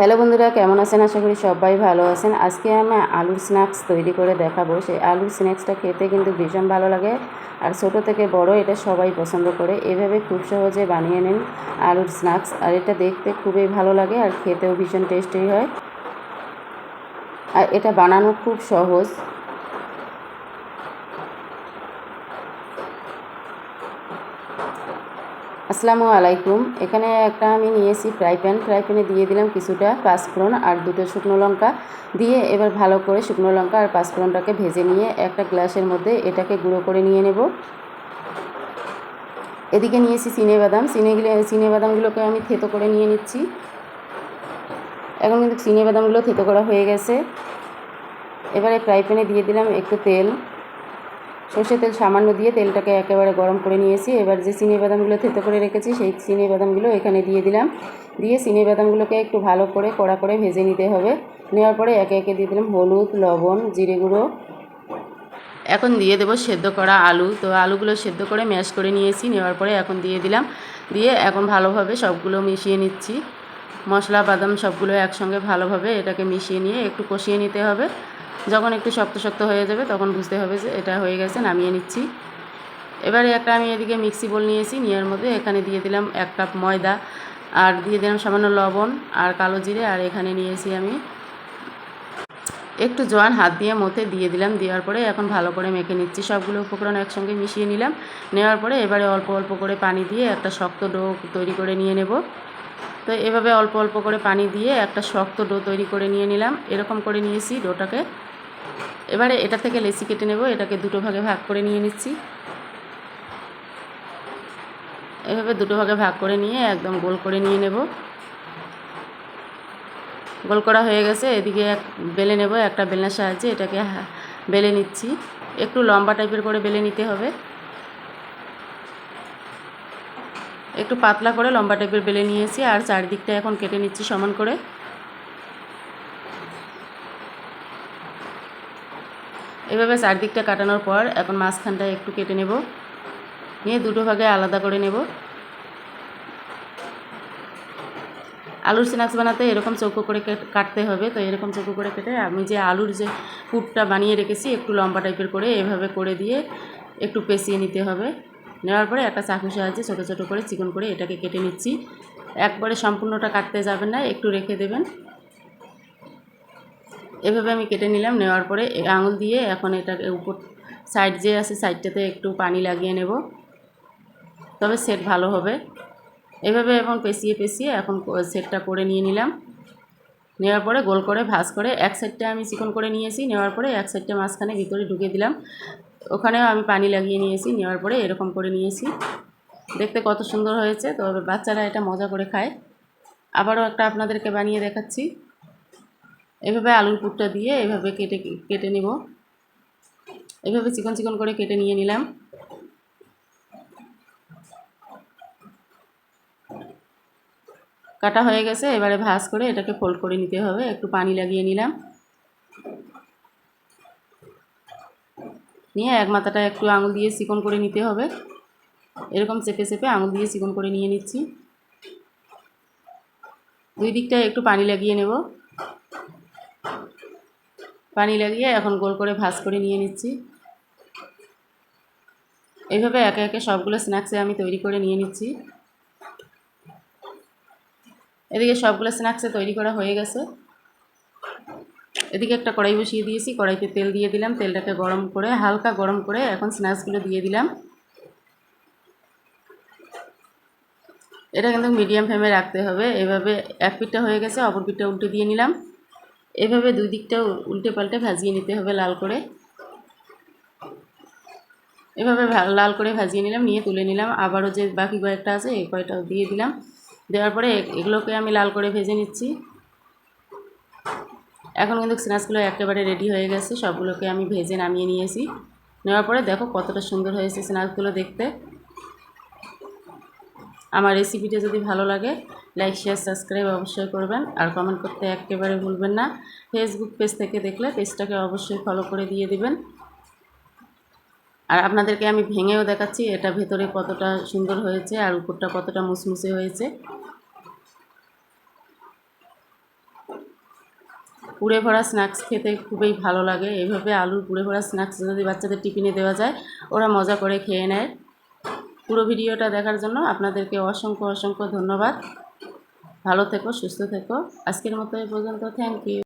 Hello বন্ধুরা, কেমন আছেন? আশা করি সবাই ভালো আছেন। আজকে আমি আলুর স্ন্যাক্স তৈরি করে দেখাবো। সেই আলুর স্ন্যাক্সটা খেতে কিন্তু ভীষণ ভালো লাগে। আর ছোট থেকে বড় এটা সবাই পছন্দ করে। এভাবে খুব সহজে বানিয়ে নিন আলুর স্ন্যাক্স আর এটা দেখতে খুবই ভালো লাগে আর খেতেও ভীষণ টেস্টি হয়। আর এটা বানানো খুব সহজ। আসসালামু আলাইকুম। এখানে একটা আমি নিয়েছি ফ্রাই প্যান। ফ্রাই প্যানে দিয়ে দিলাম কিছুটা পাঁচফোড়ন আর দুটো শুকনো লঙ্কা। দিয়ে এবার ভালো করে শুকনো লঙ্কা আর পাঁচফোড়নটাকে ভেজে নিয়ে একটা গ্লাসের মধ্যে এটাকে গুঁড়ো করে নিয়ে নেব। এদিকে নিয়েছি চিনে বাদাম। চিনেগুলো চিনে বাদামগুলোকে আমি থেতো করে নিয়ে নিচ্ছি। এখন কিন্তু চিনে বাদামগুলো থেতো করা হয়ে গেছে। এবারে ফ্রাই প্যানে দিয়ে দিলাম একটু তেল। সর্ষের তেল সামান্য দিয়ে তেলটাকে একেবারে গরম করে নিয়েছি। এবার যে চিনি বাদামগুলো থেতো করে রেখেছি, সেই চিনি বাদামগুলো এখানে দিয়ে দিলাম। দিয়ে চিনি বাদামগুলোকে একটু ভালো করে কড়া করে ভেজে নিতে হবে। নেওয়ার পরে একে একে দিয়ে দিলাম হলুদ, লবণ, জিরে গুঁড়ো। এখন দিয়ে দেবো সেদ্ধ করা আলু। তো আলুগুলো সেদ্ধ করে ম্যাশ করে নিয়েছি। নেওয়ার পরে এখন দিয়ে দিলাম। দিয়ে এখন ভালোভাবে সবগুলো মিশিয়ে নিচ্ছি। মশলা, বাদাম সবগুলো একসঙ্গে ভালোভাবে এটাকে মিশিয়ে নিয়ে একটু কষিয়ে নিতে হবে। যখন একটু শক্ত শক্ত হয়ে যাবে তখন বুঝতে হবে যে এটা হয়ে গেছে, নামিয়ে নিচ্ছি। এবারে একটা আমি এদিকে মিক্সি বল নিয়েছি, নেওয়ার মধ্যে এখানে দিয়ে দিলাম এক কাপ ময়দা, আর দিয়ে দিলাম সামান্য লবণ আর কালো জিরে, আর এখানে নিয়েছি আমি একটু জোয়ান হাত দিয়ে মধ্যে দিয়ে দিলাম, দেওয়ার পরে এখন ভালো করে মেখে নিচ্ছি। সবগুলো উপকরণ একসঙ্গে মিশিয়ে নিলাম, নেওয়ার পরে এবারে অল্প অল্প করে পানি দিয়ে একটা শক্ত ডো তৈরি করে নিয়ে নেব। তো এভাবে অল্প অল্প করে পানি দিয়ে একটা শক্ত ডো তৈরি করে নিয়ে নিলাম। এরকম করে নিয়েছি ডোটাকে। এবারে এটা থেকে লেসি কেটে নেব, এটাকে দুটো ভাগে ভাগ করে নিয়ে নিচ্ছি। এভাবে দুটো ভাগে ভাগ করে নিয়ে একদম গোল করে নিয়ে নেব। গোল করা হয়ে গেছে, এদিকে এক বেলে নেব, একটা বেলনার সাহায্যে এটাকে বেলে নিচ্ছি। একটু লম্বা টাইপের করে বেলে নিতে হবে। একটু পাতলা করে লম্বা টাইপের বেলে নিয়েছি, আর চারিদিকটা এখন কেটে নিচ্ছি সমান করে। এভাবে চারদিকটা কাটানোর পর এখন মাঝখানটা একটু কেটে নেব। নিয়ে দুটো ভাগে আলাদা করে নেব। আলুর স্ন্যাক্স বানাতে এরকম চৌকো করে কাটতে হবে। তো এরকম চৌকো করে কেটে আমি যে আলুর যে পুরটা বানিয়ে রেখেছি, একটু লম্বা টাইপের করে এভাবে করে দিয়ে একটু পেঁচিয়ে নিতে হবে। নেওয়ার পরে একটা চাকু সাহায্যে ছোটো ছোটো করে চিকন করে এটাকে কেটে নিচ্ছি। একবারে সম্পূর্ণটা কাটতে যাবেন না, একটু রেখে দেবেন। এভাবে আমি কেটে নিলাম, নেওয়ার পরে আঙুল দিয়ে এখন এটাকে উপর সাইড যে আছে সাইডটাতে একটু পানি লাগিয়ে নেব। তবে সেট ভালো হবে। এভাবে এখন পেঁচিয়ে পেঁচিয়ে এখন সেটটা করে নিয়ে নিলাম। নেওয়ার পরে গোল করে, ভাজ করে এক সাইডটা আমি চিকন করে নিয়েছি, নেওয়ার পরে এক সাইডটা মাঝখানে ভিতরে ঢুকে দিলাম। ওখানেও আমি পানি লাগিয়ে নিয়েছি, নেওয়ার পরে এরকম করে নিয়েছি। দেখতে কত সুন্দর হয়েছে, তবে বাচ্চারা এটা মজা করে খায়। আবারও একটা আপনাদেরকে বানিয়ে দেখাচ্ছি। এভাবে আলুর পুরটা দিয়ে এভাবে কেটে কেটে নেব। এভাবে চিকন চিকন করে কেটে নিয়ে নিলাম। কাটা হয়ে গেছে, এবারে ভাজ করে এটাকে ফোল্ড করে নিতে হবে। একটু পানি লাগিয়ে নিলাম। নিয়ে এক মাথাটা একটু আঙুল দিয়ে চিকন করে নিতে হবে। এরকম চেপে চেপে আঙুল দিয়ে চিকন করে নিয়ে নিচ্ছি। দুই দিকটায় একটু পানি লাগিয়ে নেব। পানি লাগিয়ে এখন গোল করে ভাজ করে নিয়ে নিচ্ছি। এইভাবে একে একে সবগুলো স্ন্যাক্সে আমি তৈরি করে নিয়ে নিচ্ছি। এদিকে সবগুলো স্ন্যাক্সে তৈরি করা হয়ে গেছে। এদিকে একটা কড়াই বসিয়ে দিয়েছি, কড়াইতে তেল দিয়ে দিলাম, তেলটাকে গরম করে, হালকা গরম করে এখন স্ন্যাক্সগুলো দিয়ে দিলাম। এটা কিন্তু মিডিয়াম ফ্লেমে রাখতে হবে, এভাবে এক পিঠটা হয়ে গেছে, অপর পিঠটা উল্টে দিয়ে নিলাম। এভাবে দুই দিকটা উল্টে পাল্টে ভাজিয়ে নিতে হবে লাল করে। এভাবে লাল করে ভাজিয়ে নিলাম, নিয়ে তুলে নিলাম। আবারও যে বাকি কয়েকটা আছে, এই কয়টাও দিয়ে দিলাম। দেওয়ার পরে এগুলোকে আমি লাল করে ভেজে নিচ্ছি। এখন কিন্তু স্ন্যাক্সগুলো একেবারে রেডি হয়ে গেছে, সবগুলোকে আমি ভেজে নামিয়ে নিয়েছি। নেওয়ার পরে দেখো কতটা সুন্দর হয়েছে স্ন্যাক্সগুলো দেখতে। আমার রেসিপিটা যদি ভালো লাগে লাইক শেয়ার সাবস্ক্রাইব অবশ্যই করবেন। আর কমেন্ট করতে একেবারে ভুলবেন না। ফেসবুক পেজ থেকে দেখলে পেজটাকে অবশ্যই ফলো করে দিয়ে দিবেন। আর আপনাদেরকে আমি ভেঙেও দেখাচ্ছি, এটা ভেতরে কতটা সুন্দর হয়েছে আর উপরটা কতটা মুসমুসে হয়েছে। পুড়ে ভরা স্ন্যাক্স খেতে খুবই ভালো লাগে। এভাবে আলুর পুড়ে ভরা স্ন্যাক্স যদি বাচ্চাদের টিফিনে দেওয়া যায়, ওরা মজা করে খেয়ে নেয়। পুরো ভিডিওটা দেখার জন্য আপনাদেরকে অসংখ্য অসংখ্য ধন্যবাদ। ভালো থেকো সুস্থ থেকো। আজকের মতো এই পর্যন্ত থ্যাংক ইউ